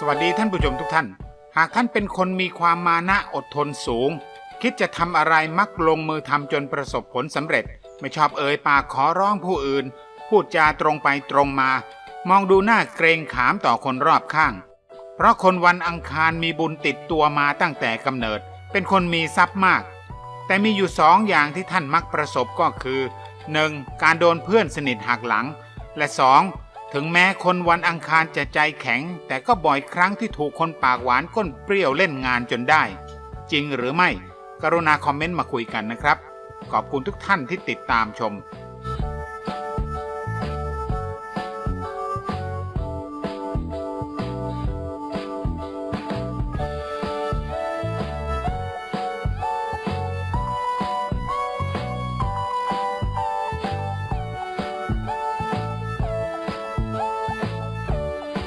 สวัสดีท่านผู้ชมทุกท่าน หากท่านเป็นคนมีความมานะอดทนสูง คิดจะทำอะไรมักลงมือทำจนประสบผลสำเร็จ ไม่ชอบเอ่ยปากขอร้องผู้อื่น พูดจาตรงไปตรงมา มองดูหน้าเกรงขามต่อคนรอบข้าง เพราะคนวันอังคารมีบุญติดตัวมาตั้งแต่กำเนิด เป็นคนมีทรัพย์มาก แต่มีอยู่สองอย่างที่ท่านมักประสบก็คือ 1. การโดนเพื่อนสนิทหักหลัง และ 2. ถึงแม้คนวันอังคารจะใจแข็ง แต่ก็บ่อยครั้งที่ถูกคนปากหวานก้นเปรี้ยวเล่นงานจนได้ จริงหรือไม่ กรุณาคอมเมนต์มาคุยกันนะครับ ขอบคุณทุกท่านที่ติดตามชม